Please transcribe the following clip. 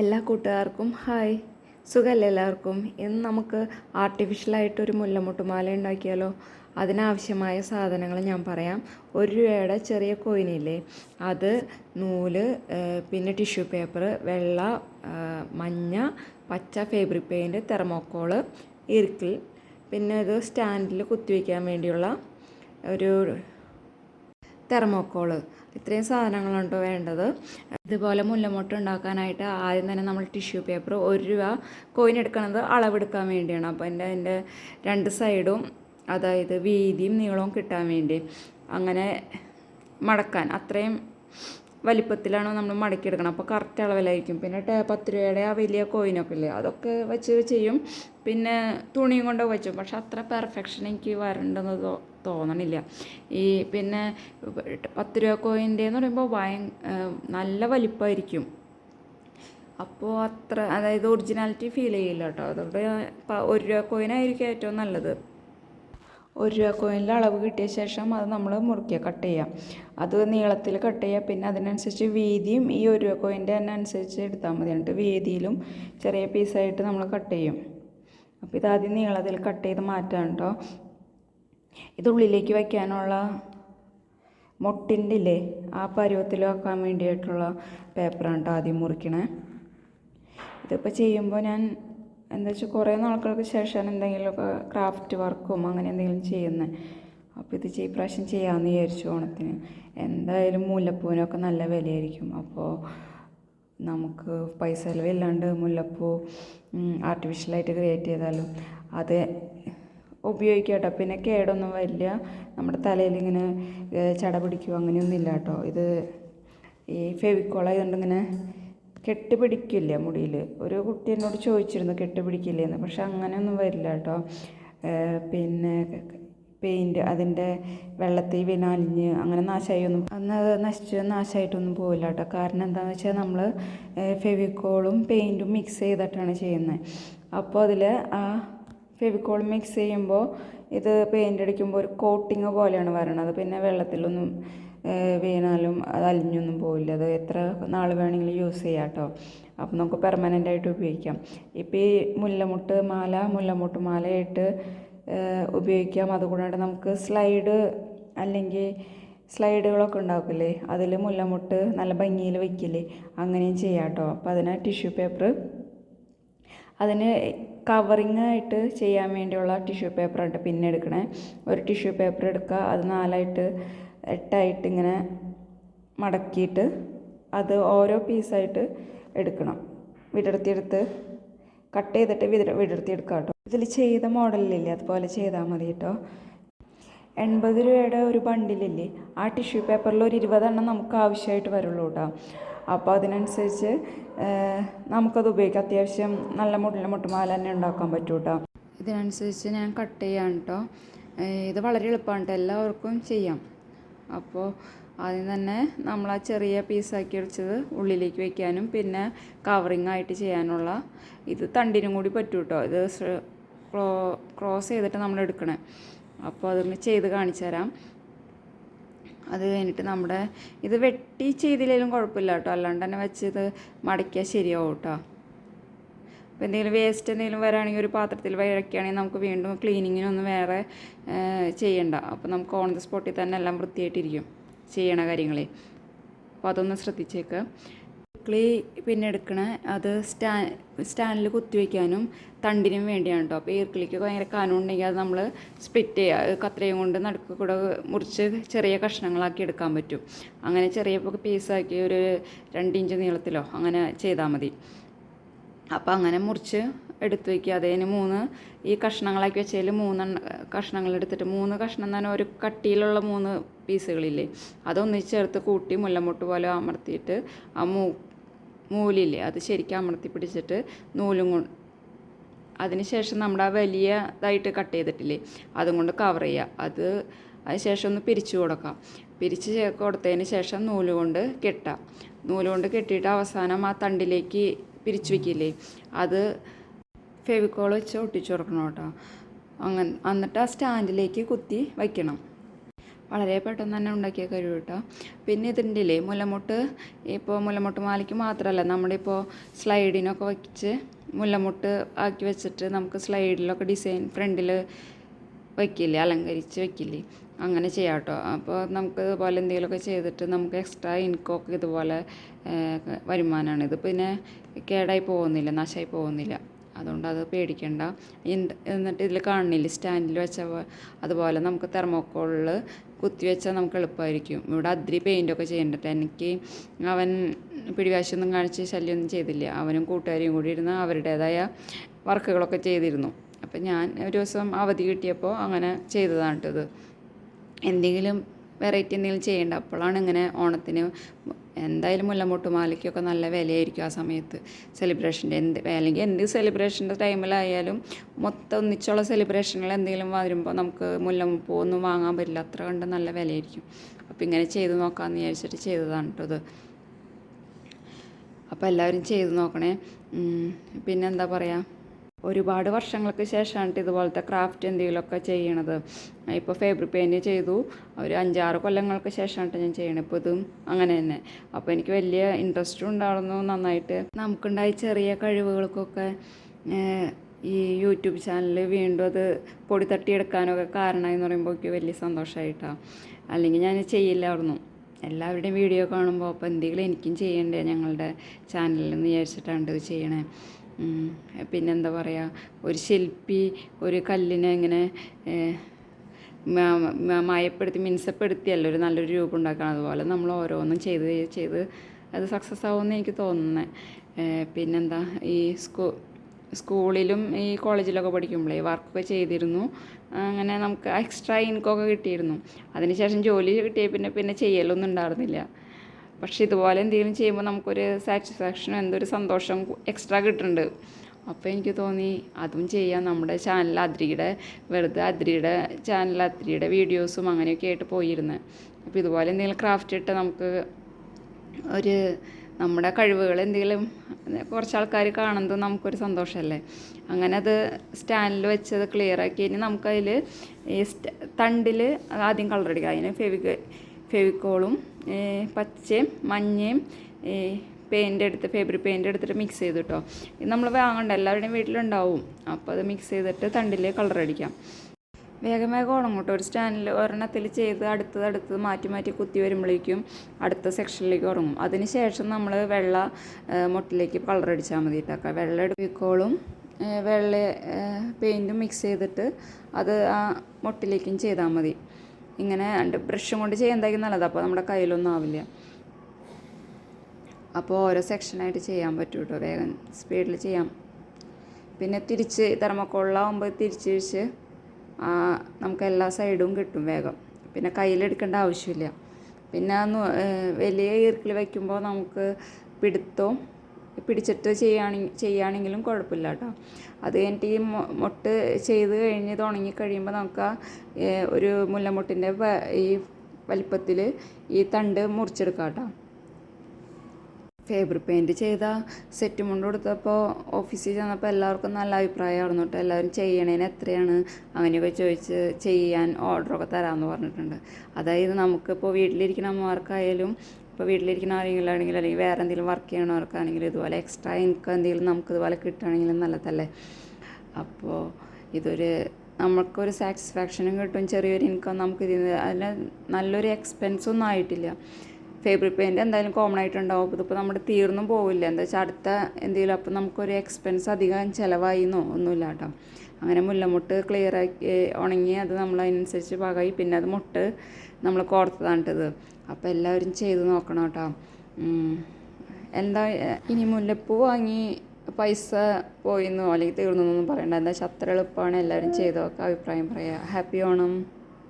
എല്ലാ കൂട്ടുകാർക്കും ഹായ്. സുഖമല്ലേ എല്ലാവർക്കും? ഇന്ന് നമുക്ക് ആർട്ടിഫിഷ്യലായിട്ടൊരു മുല്ലമുട്ടുമാല ഉണ്ടാക്കിയാലോ? അതിനാവശ്യമായ സാധനങ്ങൾ ഞാൻ പറയാം. ഒരു രൂപയുടെ ചെറിയ കോയിനില്ലേ അത് നൂൽ പിന്നെ ടിഷ്യൂ പേപ്പർ വെള്ള മഞ്ഞ പച്ച ഫേബ്രിക് പെയിന്റ് തെർമോക്കോൾ ഇരുക്കിൽ പിന്നെ ഇത് സ്റ്റാൻഡിൽ കുത്തിവെക്കാൻ വേണ്ടിയുള്ള ഒരു തെർമോക്കോൾ. ഇത്രയും സാധനങ്ങളുണ്ട് വേണ്ടത്? ഇതുപോലെ മുല്ലമുട്ട ഉണ്ടാക്കാനായിട്ട് ആദ്യം തന്നെ നമ്മൾ ടിഷ്യൂ പേപ്പർ ഒരു രൂപ കോയിൻ എടുക്കുന്നത് അളവെടുക്കാൻ വേണ്ടിയാണ്. അപ്പോൾ എന്റെ അതിന്റെ രണ്ട് സൈഡും അതായത് വീതിയും നീളവും കിട്ടാൻ വേണ്ടി. അങ്ങനെ മടക്കാൻ. അത്രയും വലിപ്പത്തിലാണ് നമ്മൾ മടക്കിയെടുക്കണം അപ്പോൾ കറക്റ്റ് അളവിലായിരിക്കും. പിന്നെ പത്ത് രൂപയുടെ ആ വലിയ കോയിനൊക്കെ ഇല്ലേ അതൊക്കെ വെച്ച് ചെയ്യും. പിന്നെ തുണിയും കൊണ്ട് വെച്ചു. പക്ഷെ അത്ര പെർഫെക്ഷൻ എനിക്ക് വരണ്ടെന്ന് തോ തോന്നണില്ല. ഈ പിന്നെ പത്ത് രൂപ കോയിന്റെ എന്ന് പറയുമ്പോൾ ഭയ നല്ല വലിപ്പമായിരിക്കും അപ്പോൾ അത്ര അതായത് ഒറിജിനാലിറ്റി ഫീൽ ചെയ്യില്ല കേട്ടോ അതുകൊണ്ട് ഒരു രൂപ കോയിനായിരിക്കും ഏറ്റവും നല്ലത്. ഒരു രൂപ കോയിനിൽ അളവ് കിട്ടിയ ശേഷം അത് നമ്മൾ മുറുക്കിയ കട്ട് ചെയ്യാം. അത് നീളത്തിൽ കട്ട് ചെയ്യുക പിന്നെ അതിനനുസരിച്ച് വീതിയും ഈ ഒരു രൂപ കോയിന്റെ തന്നെ അനുസരിച്ച് എടുത്താൽ മതി. എന്നിട്ട് വീതിയിലും ചെറിയ പീസായിട്ട് നമ്മൾ കട്ട് ചെയ്യും. അപ്പോൾ ഇത് ആദ്യം നീളത്തിൽ കട്ട് ചെയ്ത് മാറ്റാം കേട്ടോ ഇത് ഉള്ളിലേക്ക് വയ്ക്കാനുള്ള മുട്ടിന്റെ ഇല്ലേ? ആ പരുവത്തിൽ വെക്കാൻ വേണ്ടിയിട്ടുള്ള പേപ്പറാണ് കേട്ടോ ആദ്യം മുറിക്കണേ. ഇതിപ്പോൾ ചെയ്യുമ്പോൾ ഞാൻ എന്താ വെച്ചാൽ കുറേ നാളുകൾക്ക് ശേഷമാണ് എന്തെങ്കിലുമൊക്കെ ക്രാഫ്റ്റ് വർക്കും അങ്ങനെ എന്തെങ്കിലും ചെയ്യുന്നത് അപ്പോൾ ഇത് ഈ പ്രാവശ്യം ചെയ്യാമെന്ന് വിചാരിച്ചു ഓണത്തിന്. എന്തായാലും മുല്ലപ്പൂവിനൊക്കെ നല്ല വിലയായിരിക്കും. അപ്പോൾ നമുക്ക് പൈസ ചിലവില്ലാണ്ട് മുല്ലപ്പൂ ആർട്ടിഫിഷ്യലായിട്ട് ക്രിയേറ്റ് ചെയ്താലും അത് ഉപയോഗിക്കാം കേട്ടോ പിന്നെ കേടൊന്നും വരില്ല. നമ്മുടെ തലയിൽ ഇങ്ങനെ ചട പിടിക്കുകയോ അങ്ങനെയൊന്നും ഇല്ല കേട്ടോ. ഇത് ഈ ഫെവിക്കോളായതുകൊണ്ട് ഇങ്ങനെ കെട്ട് പിടിക്കില്ല മുടിയിൽ ഒരു കുട്ടി എന്നോട് ചോദിച്ചിരുന്നു കെട്ട് പിടിക്കില്ലേന്ന് പക്ഷെ അങ്ങനെയൊന്നും വരില്ല കേട്ടോ. പിന്നെ പെയിന്റ് അതിന്റെ വെള്ളത്തിൽ വിനാലിഞ്ഞ് അങ്ങനെ നാശമായൊന്നും അന്ന് അത് നശിച്ച് നാശമായിട്ടൊന്നും പോവില്ല കേട്ടോ. കാരണം എന്താണെന്ന് വെച്ചാൽ നമ്മൾ ഫെവിക്കോളും പെയിന്റും മിക്സ് ചെയ്തിട്ടാണ് ചെയ്യുന്നത്. അപ്പോൾ അതിൽ ആ ഫെവിക്കോൾ മിക്സ് ചെയ്യുമ്പോൾ ഇത് പെയിന്റ് അടിക്കുമ്പോൾ ഒരു കോട്ടിങ് പോലെയാണ് വരണത്. പിന്നെ വെള്ളത്തിലൊന്നും വീണാലും അത് അലിഞ്ഞൊന്നും പോവില്ല. അത് എത്ര നാൾ വേണമെങ്കിലും യൂസ് ചെയ്യാം കേട്ടോ അപ്പം നമുക്ക് പെർമനന്റ് ആയിട്ട് ഉപയോഗിക്കാം. ഇപ്പോൾ ഈ മുല്ലമുട്ട് മാല മുല്ലമുട്ട് മാലയായിട്ട് ഉപയോഗിക്കാം. അതുകൂടാണ്ട് നമുക്ക് സ്ലൈഡ് അല്ലെങ്കിൽ സ്ലൈഡുകളൊക്കെ ഉണ്ടാക്കില്ലേ അതിൽ മുല്ലമുട്ട് നല്ല ഭംഗിയിൽ വയ്ക്കില്ലേ അങ്ങനെയും ചെയ്യാം കേട്ടോ അപ്പോൾ അതിന് ടിഷ്യൂ പേപ്പർ അതിന് കവറിങ് ആയിട്ട് ചെയ്യാൻ വേണ്ടിയുള്ള ടിഷ്യൂ പേപ്പറായിട്ട് പിന്നെ എടുക്കണേ. ഒരു ടിഷ്യൂ പേപ്പർ എടുക്കുക അത് നാലായിട്ട് എട്ടായിട്ട് ഇങ്ങനെ മടക്കിയിട്ട് അത് ഓരോ പീസായിട്ട് എടുക്കണം. വിടർത്തിയെടുത്ത് കട്ട് ചെയ്തിട്ട് വിട വിടർത്തിയെടുക്കുക കേട്ടോ. ഇതിൽ ചെയ്ത മോഡലില്ലേ അതുപോലെ ചെയ്താൽ മതി കേട്ടോ. എൺപത് രൂപയുടെ ഒരു ബണ്ടിലില്ലേ? ആ ടിഷ്യൂ പേപ്പറിൽ ഒരു ഇരുപതെണ്ണം നമുക്ക് ആവശ്യമായിട്ട് വരുള്ളൂ കേട്ടോ. അപ്പോൾ അതിനനുസരിച്ച് നമുക്കത് ഉപയോഗിക്കാം. അത്യാവശ്യം നല്ല മുട്ടിലെ മുട്ടുമാല തന്നെ ഉണ്ടാക്കാൻ പറ്റും കേട്ടോ ഇതിനനുസരിച്ച് ഞാൻ കട്ട് ചെയ്യാം കേട്ടോ ഇത് വളരെ എളുപ്പമാണ് കേട്ടോ എല്ലാവർക്കും ചെയ്യാം. അപ്പോൾ ആദ്യം തന്നെ നമ്മൾ ആ ചെറിയ പീസാക്കി വെച്ചത് ഉള്ളിലേക്ക് വെക്കാനും പിന്നെ കവറിങ് ആയിട്ട് ചെയ്യാനുള്ള ഇത് തണ്ടിനും കൂടി പറ്റും കേട്ടോ ഇത് ക്രോ ക്രോസ് ചെയ്തിട്ട് നമ്മൾ എടുക്കണേ. അപ്പോൾ അതൊന്ന് ചെയ്ത് കാണിച്ചു തരാം. അത് കഴിഞ്ഞിട്ട് നമ്മുടെ ഇത് വെട്ടി ചെയ്തില്ലെങ്കിലും കുഴപ്പമില്ല കേട്ടോ അല്ലാണ്ട് തന്നെ വെച്ച് ഇത് മടക്കിയാൽ ശരിയാവും കേട്ടോ അപ്പോൾ എന്തെങ്കിലും വേസ്റ്റ് എന്തെങ്കിലും വരാണെങ്കിൽ ഒരു പാത്രത്തിൽ വഴക്കുകയാണെങ്കിൽ നമുക്ക് വീണ്ടും ക്ലീനിങ്ങിനൊന്നും വേറെ ചെയ്യണ്ട. അപ്പോൾ നമുക്ക് ഓൺ ദ സ്പോട്ടിൽ തന്നെ എല്ലാം വൃത്തിയായിട്ടിരിക്കും. ചെയ്യണ കാര്യങ്ങളെ. അപ്പോൾ അതൊന്ന് ശ്രദ്ധിച്ചേക്ക്. ക്ലീ പിന്നെ എടുക്കണേ അത് സ്റ്റാ സ്റ്റാൻഡിൽ കുത്തിവെക്കാനും തണ്ടിനും വേണ്ടിയാണ് കേട്ടോ അപ്പോൾ ഈർക്കിളിക്ക് ഭയങ്കര കനം ഉണ്ടെങ്കിൽ അത് നമ്മൾ സ്പ്ലിറ്റ് ചെയ്യുക കത്രയും കൊണ്ട് നടുക്ക് കൂടെ മുറിച്ച് ചെറിയ കഷ്ണങ്ങളാക്കി എടുക്കാൻ പറ്റും. അങ്ങനെ ചെറിയ പീസാക്കി ഒരു രണ്ട് ഇഞ്ച് നീളത്തിലോ അങ്ങനെ ചെയ്താൽ മതി. അപ്പോൾ അങ്ങനെ മുറിച്ച് എടുത്ത് വയ്ക്കുക അതിന് മൂന്ന് ഈ കഷ്ണങ്ങളാക്കി വെച്ചതിൽ മൂന്നെണ്ണ കഷ്ണങ്ങൾ എടുത്തിട്ട് മൂന്ന് കഷ്ണം തന്നെ ഒരു കട്ടിയിലുള്ള മൂന്ന് പീസുകളില്ലേ അതൊന്നിച്ച് ചേർത്ത് കൂട്ടി മുല്ലമുട്ട് പോലെ അമർത്തിയിട്ട് ആ മൂ മൂലില്ലേ? അത് ശരിക്കും അമർത്തി പിടിച്ചിട്ട് നൂലും കൊണ്ട് അതിനുശേഷം നമ്മൾ ആ വലിയതായിട്ട് കട്ട് ചെയ്തിട്ടില്ലേ? അതും കൊണ്ട് കവർ ചെയ്യുക അത് അതിന് ശേഷം ഒന്ന് പിരിച്ചു കൊടുക്കാം. പിരിച്ച് കൊടുത്തതിന് ശേഷം നൂൽ കൊണ്ട് കെട്ടാം. നൂൽ കൊണ്ട് കെട്ടിയിട്ട് അവസാനം ആ തണ്ടിലേക്ക് പിരിച്ചു വയ്ക്കില്ലേ അത് ഫെവിക്കോൾ വെച്ച് ഒട്ടിച്ചു കൊടുക്കണം കേട്ടോ. അങ്ങനെ എന്നിട്ട് ആ സ്റ്റാൻഡിലേക്ക് കുത്തി വയ്ക്കണം വളരെ പെട്ടെന്ന് തന്നെ ഉണ്ടാക്കിയ കഴിവ് കേട്ടോ പിന്നെ ഇതിന്റെ ഇല്ലേ മുലമുട്ട് ഇപ്പോൾ മുലമുട്ട് മാലയ്ക്ക് മാത്രമല്ല നമ്മുടെ ഇപ്പോൾ സ്ലൈഡിനൊക്കെ വെച്ച് മുല്ലമുട്ട് ആക്കി വെച്ചിട്ട് നമുക്ക് സ്ലൈഡിലൊക്കെ ഡിസൈൻ ഫ്രണ്ടിൽ വയ്ക്കില്ലേ അലങ്കരിച്ച് വയ്ക്കില്ലേ അങ്ങനെ ചെയ്യാം കേട്ടോ അപ്പോൾ നമുക്ക് ഇതുപോലെ എന്തെങ്കിലുമൊക്കെ ചെയ്തിട്ട് നമുക്ക് എക്സ്ട്രാ ഇൻകമൊക്കെ ഇതുപോലെ വരുമാനമാണ് ഇത് പിന്നെ കേടായി പോകുന്നില്ല നാശമായി പോകുന്നില്ല. അതുകൊണ്ട് അത് പേടിക്കണ്ട. എന്നിട്ട് ഇതിൽ കാണുന്നില്ല സ്റ്റാൻഡിൽ വെച്ച അതുപോലെ നമുക്ക് തെർമോക്കോളിൽ കുത്തി വെച്ചാൽ നമുക്ക് എളുപ്പമായിരിക്കും. ഇവിടെ അതിരി പെയിന്റൊക്കെ ചെയ്യേണ്ടത്. എനിക്ക് അവൻ പിടിവാശിയൊന്നും കാണിച്ച് ശല്യമൊന്നും ചെയ്തില്ല. അവനും കൂട്ടുകാരിയും കൂടി ഇരുന്ന് അവരുടേതായ വർക്കുകളൊക്കെ ചെയ്തിരുന്നു. അപ്പം ഞാൻ ഒരു ദിവസം അവധി കിട്ടിയപ്പോൾ അങ്ങനെ ചെയ്തതാണ് കേട്ടത്. എന്തെങ്കിലും വെറൈറ്റി എന്തെങ്കിലും ചെയ്യേണ്ട. അപ്പോഴാണ് ഇങ്ങനെ ഓണത്തിന് എന്തായാലും മുല്ലമുട്ടുമാലയ്ക്കൊക്കെ നല്ല വിലയായിരിക്കും ആ സമയത്ത് സെലിബ്രേഷന്റെ എന്ത് അല്ലെങ്കിൽ എന്ത് സെലിബ്രേഷന്റെ ടൈമിലായാലും മൊത്തം ഒന്നിച്ചുള്ള സെലിബ്രേഷനിൽ എന്തെങ്കിലും വരുമ്പോൾ നമുക്ക് മുല്ലപ്പൂവൊന്നും വാങ്ങാൻ പറ്റില്ല. അത്ര കണ്ട് നല്ല വിലയായിരിക്കും. അപ്പോൾ ഇങ്ങനെ ചെയ്ത് നോക്കാമെന്ന് വിചാരിച്ചിട്ട് ചെയ്തതാണ് കേട്ടോ ഇത്. അപ്പോൾ എല്ലാവരും ചെയ്ത് നോക്കണേ. പിന്നെന്താ പറയുക ഒരുപാട് വർഷങ്ങൾക്ക് ശേഷമാണ് ഇതുപോലത്തെ ക്രാഫ്റ്റ് എന്തെങ്കിലുമൊക്കെ ചെയ്യണത്. ഇപ്പോൾ ഫേബ്രിക് പെയിന്റ് ചെയ്തു. ഒരു അഞ്ചാറ് കൊല്ലങ്ങൾക്ക് ശേഷമാണ് ഞാൻ ചെയ്യണത് ഇപ്പോൾ ഇതും അങ്ങനെ തന്നെ. അപ്പോൾ എനിക്ക് വലിയ ഇൻട്രസ്റ്റും ഉണ്ടായിരുന്നു നന്നായിട്ട്. നമുക്കുണ്ടായ ചെറിയ കഴിവുകൾക്കൊക്കെ ഈ യൂട്യൂബ് ചാനലിൽ വീണ്ടും അത് പൊടി തട്ടിയെടുക്കാനൊക്കെ കാരണമായി എന്ന് പറയുമ്പോൾ എനിക്ക് വലിയ സന്തോഷമായിട്ടാണ് അല്ലെങ്കിൽ ഞാൻ ചെയ്യില്ലായിരുന്നു. എല്ലാവരുടെയും വീഡിയോ കാണുമ്പോൾ അപ്പോൾ എന്തെങ്കിലും എനിക്കും ചെയ്യണ്ടേ ഞങ്ങളുടെ ചാനലിൽ എന്ന് വിചാരിച്ചിട്ടാണ് ഇത് ചെയ്യണേ. പിന്നെന്താ പറയുക ഒരു ശില്പി ഒരു കല്ലിനെ ഇങ്ങനെ മയപ്പെടുത്തി മിനുസപ്പെടുത്തിയല്ല ഒരു നല്ലൊരു രൂപം ഉണ്ടാക്കണം. അതുപോലെ നമ്മൾ ഓരോന്നും ചെയ്ത് ചെയ്ത് അത് സക്സസ് ആവുമെന്ന് എനിക്ക് തോന്നുന്നത് പിന്നെന്താ ഈ സ്കൂ സ്കൂളിലും ഈ കോളേജിലൊക്കെ പഠിക്കുമ്പോഴേ വർക്കൊക്കെ ചെയ്തിരുന്നു. അങ്ങനെ നമുക്ക് എക്സ്ട്രാ ഇൻകം ഒക്കെ കിട്ടിയിരുന്നു. അതിനുശേഷം ജോലി കിട്ടിയ പിന്നെ പിന്നെ ചെയ്യലൊന്നും ഉണ്ടായിരുന്നില്ല. പക്ഷെ ഇതുപോലെ എന്തെങ്കിലും ചെയ്യുമ്പോൾ നമുക്കൊരു സാറ്റിസ്ഫാക്ഷനും എന്തൊരു സന്തോഷം എക്സ്ട്രാ കിട്ടുന്നുണ്ട്. അപ്പോൾ എനിക്ക് തോന്നി അതും ചെയ്യാം. നമ്മുടെ ചാനൽ അതിരിയുടെ വെറുതെ അതിരിയുടെ ചാനൽ അതിരിയുടെ വീഡിയോസും അങ്ങനെയൊക്കെ ആയിട്ട് പോയിരുന്നു. അപ്പോൾ ഇതുപോലെ എന്തെങ്കിലും ക്രാഫ്റ്റ് ഇട്ട് നമുക്ക് ഒരു നമ്മുടെ കഴിവുകൾ എന്തെങ്കിലും കുറച്ച് ആൾക്കാർ കാണുന്നത് നമുക്കൊരു സന്തോഷമല്ലേ? അങ്ങനെ അത് സ്റ്റാൻഡിൽ വെച്ചത് ക്ലിയർ ആക്കി ഇനി നമുക്കതിൽ ഈ തണ്ടിൽ ആദ്യം കളർ അടിക്കുക. അതിന് ഫെവിക ഫെവിക്കോളും പച്ചയും മഞ്ഞയും പെയിന്റ് എടുത്ത് ഫേബ്രിക് പെയിന്റ് എടുത്തിട്ട് മിക്സ് ചെയ്ത് കേട്ടോ ഇത് നമ്മൾ വാങ്ങണ്ട എല്ലാവരുടെയും വീട്ടിലുണ്ടാവും. അപ്പോൾ അത് മിക്സ് ചെയ്തിട്ട് തണ്ടിൽ കളർ അടിക്കാം. വേഗം വേഗം ഉണങ്ങും കേട്ടോ ഒരു സ്റ്റാൻഡിൽ ഒരെണ്ണത്തിൽ ചെയ്ത് അടുത്തത് അടുത്തത് മാറ്റി മാറ്റി കുത്തി വരുമ്പോഴേക്കും അടുത്ത സെക്ഷനിലേക്ക് ഉറങ്ങും. അതിന് ശേഷം നമ്മൾ വെള്ള മുട്ടിലേക്ക് കളർ അടിച്ചാൽ മതി കേട്ടോ വെള്ള എടുപ്പിക്കോളും വെള്ള പെയിന്റും മിക്സ് ചെയ്തിട്ട് അത് ആ മുട്ടിലേക്കും ചെയ്താൽ മതി. ഇങ്ങനെ ബ്രഷും കൊണ്ട് ചെയ്യുന്നതായിരിക്കും നല്ലത്. അപ്പോൾ നമ്മുടെ കയ്യിലൊന്നും ആവില്ല. അപ്പോൾ ഓരോ സെക്ഷനായിട്ട് ചെയ്യാൻ പറ്റും കേട്ടോ വേഗം സ്പീഡിൽ ചെയ്യാം പിന്നെ തിരിച്ച് തെർമക്കോളിലാവുമ്പോൾ തിരിച്ച് തിരിച്ച് നമുക്ക് എല്ലാ സൈഡും കിട്ടും വേഗം. പിന്നെ കയ്യിലെടുക്കേണ്ട ആവശ്യമില്ല. പിന്നെ വലിയ ഈർക്കിൽ വയ്ക്കുമ്പോൾ നമുക്ക് പിടുത്തവും പിടിച്ചിട്ട് ചെയ്യുകയാണെങ്കിൽ ചെയ്യുകയാണെങ്കിലും കുഴപ്പമില്ല കേട്ടോ. അത് കഴിഞ്ഞിട്ട് ഈ മൊട്ട് ചെയ്ത് കഴിഞ്ഞ് ഉണങ്ങി കഴിയുമ്പോൾ നമുക്ക് ഒരു മുല്ലമൊട്ടിന്റെ ഈ വലിപ്പത്തിൽ ഈ തണ്ട് മുറിച്ചെടുക്കാം കേട്ടോ. ഫേബർ പെയിന്റ് ചെയ്ത സെറ്റ് മുണ്ട് കൊടുത്തപ്പോൾ ഓഫീസിൽ ചെന്നപ്പോൾ എല്ലാവർക്കും നല്ല അഭിപ്രായമായിരുന്നു കേട്ടോ. എല്ലാവരും ചെയ്യണേന് എത്രയാണ്? അങ്ങനെയൊക്കെ ചോദിച്ച് ചെയ്യാൻ ഓർഡറൊക്കെ തരാമെന്ന് പറഞ്ഞിട്ടുണ്ട്. അതായത് നമുക്കിപ്പോൾ വീട്ടിലിരിക്കുന്ന അമ്മമാർക്കായാലും ഇപ്പോൾ വീട്ടിലിരിക്കുന്ന ആരെങ്കിലും ആണെങ്കിലും അല്ലെങ്കിൽ വേറെ എന്തെങ്കിലും വർക്ക് ചെയ്യണവർക്കാണെങ്കിലും ഇതുപോലെ എക്സ്ട്രാ ഇൻകം എന്തെങ്കിലും നമുക്ക് ഇതുപോലെ കിട്ടുകയാണെങ്കിലും നല്ലതല്ലേ? അപ്പോൾ ഇതൊരു നമുക്കൊരു സാറ്റിസ്ഫാക്ഷനും കിട്ടും ചെറിയൊരു ഇൻകം നമുക്ക് ഇതിൽ അതിന് നല്ലൊരു എക്സ്പെൻസ് ഒന്നും ആയിട്ടില്ല. ഫേബർ പെയിന്റ് എന്തായാലും കോമൺ ആയിട്ടുണ്ടാവും. ഇതിപ്പോൾ നമ്മുടെ തീർന്നും പോവില്ല. എന്താ വെച്ചാൽ അടുത്ത എന്തെങ്കിലും അപ്പോൾ നമുക്കൊരു എക്സ്പെൻസ് അധികം ചിലവായിന്നോ? ഒന്നുമില്ല കേട്ടോ. അങ്ങനെ മുല്ലമുട്ട് ക്ലിയർ ആക്കി ഉണങ്ങി അത് നമ്മൾ അതിനനുസരിച്ച് പാകമായി പിന്നെ അത് മുട്ട് നമ്മൾ കോർത്തതാണിട്ടത് അപ്പോൾ എല്ലാവരും ചെയ്ത് നോക്കണം കേട്ടോ. എന്താ ഇനി മുല്ലപ്പൂ വാങ്ങി പൈസ പോയിന്നോ? അല്ലെങ്കിൽ തീർന്നു എന്നൊന്നും പറയണ്ട. എന്താ വെച്ചാൽ അത്ര എളുപ്പമാണ് എല്ലാവരും ചെയ്ത് നോക്കുക അഭിപ്രായം പറയുക ഹാപ്പി ഓണം.